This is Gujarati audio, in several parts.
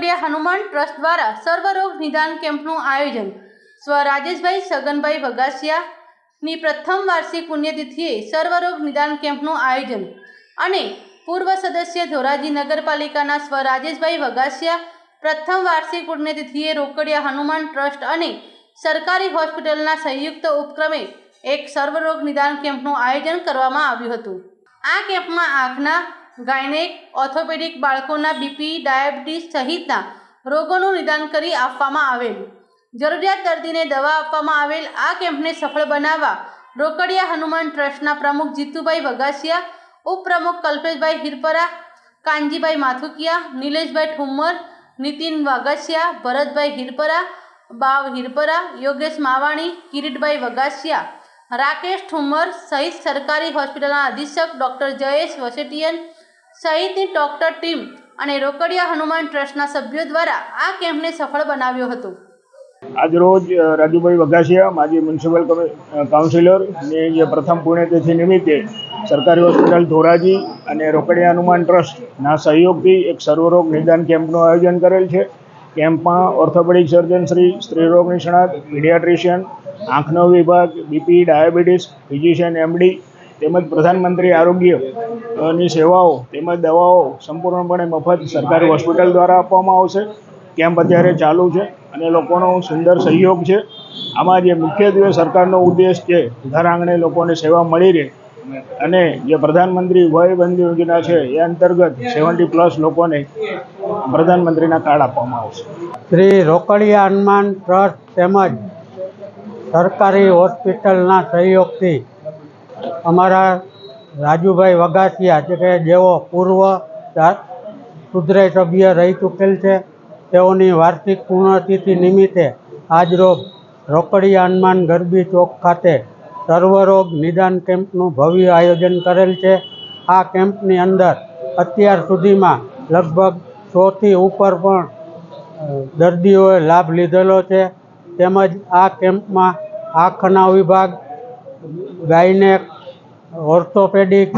રોકડિયા હનુમાન ટ્રસ્ટ દ્વારા સર્વરોગ નિદાન કેમ્પનું આયોજન. સ્વ રાજેશભાઈ સગનભાઈ વગાસિયાની પ્રથમ વાર્ષિક પુણ્યતિથિએ સર્વરોગ નિદાન કેમ્પનું આયોજન અને પૂર્વ સદસ્ય ધોરાજી નગરપાલિકાના સ્વ રાજેશભાઈ વગાસિયા પ્રથમ વાર્ષિક પુણ્યતિથિએ રોકડિયા હનુમાન ટ્રસ્ટ અને સરકારી હોસ્પિટલના સંયુક્ત ઉપક્રમે એક સર્વરોગ નિદાન કેમ્પનું આયોજન કરવામાં આવ્યું હતું. આ કેમ્પમાં આંખના ગાયનેક, ઓર્થોપેડિક બાળકોના બીપી ડાયાબિટીસ સહિતના રોગોનું નિદાન કરી આપવામાં આવેલ. જરૂરિયાત દર્દીને દવા આપવામાં આવેલ. આ કેમ્પને સફળ બનાવવા રોકડિયા હનુમાન ટ્રસ્ટના પ્રમુખ જીતુભાઈ વગાસિયા ઉપપ્રમુખ કલ્પેશભાઈ હિરપરા, કાનજીભાઈ માથુકિયા, નિલેશભાઈ ઠુમ્મર, નીતિન વાગાસિયા ભરતભાઈ હિરપરા, બાવ હિરપરા, યોગેશ માવાણી, કિરીટભાઈ વગાસિયા રાકેશ ઠુમ્મર સહિત સરકારી હોસ્પિટલના અધિક્ષક ડૉક્ટર જયેશ વસેટિયન સહિતની ડોક્ટર ટીમ અને રોકડિયા હનુમાન ટ્રસ્ટના સભ્યો દ્વારા આ કેમ્પને સફળ બનાવ્યો હતો. આજરોજ રાજુભાઈ વઘાસિયા, માજી મ્યુનિસિપલ કાઉન્સિલર, ને જે પ્રથમ પુણ્યતિથિ નિમિત્તે સરકારી હોસ્પિટલ ધોરાજી અને રોકડિયા હનુમાન ટ્રસ્ટના સહયોગથી એક સર્વરોગ નિદાન કેમ્પનું આયોજન કરેલ છે. કેમ્પમાં ઓર્થોપેડિક સર્જન શ્રી સ્ત્રીરોગ નિષ્ણાત પીડિયાટ્રિશિયન, આંખનો વિભાગ, બીપી, ડાયાબિટીસ, ફિઝિશિયન, એમડી તેમજ પ્રધાનમંત્રી આરોગ્ય ની સેવાઓ તેમજ દવાઓ સંપૂર્ણપણે મફત સરકારી હોસ્પિટલ દ્વારા આપવામાં આવશે. કેમ્પ અત્યારે ચાલુ છે અને લોકોનો સુંદર સહયોગ છે. આમાં જે મુખ્યત્વે સરકારનો ઉદ્દેશ છે ઘર આંગણે લોકોને સેવા મળી રહે અને જે પ્રધાનમંત્રી વય બંધ યોજના છે, એ અંતર્ગત સેવન્ટી પ્લસ લોકોને પ્રધાનમંત્રીના કાર્ડ આપવામાં આવશે. શ્રી રોકડિયા હનુમાન ટ્રસ્ટ તેમજ સરકારી હોસ્પિટલના સહયોગથી અમારા રાજુભાઈ વગાસિયા જે કે જેઓ પૂર્વ સુધરાઈ સભ્ય રહી ચૂકેલ છે, તેઓની વાર્ષિક પૂર્ણતિથિ નિમિત્તે આજરોજ રોકડી હનુમાન ગરબી ચોક ખાતે સર્વરોગ નિદાન કેમ્પનું ભવ્ય આયોજન કરેલ છે. આ કેમ્પની અંદર અત્યાર સુધીમાં લગભગ સોથી ઉપર પણ દર્દીઓએ લાભ લીધેલો છે. તેમજ આ કેમ્પમાં આંખના વિભાગ ગાયનેક ઓર્થોપેડિક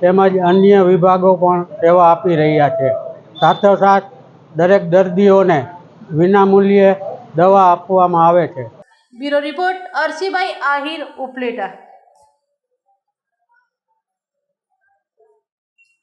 તેમજ અન્ય વિભાગો પણ સેવા આપી રહ્યા છે. સાથોસાથ દરેક દર્દીઓને વિનામૂલ્યે દવા આપવામાં આવે છે. Bureau report Arsibhai Ahir Upleta.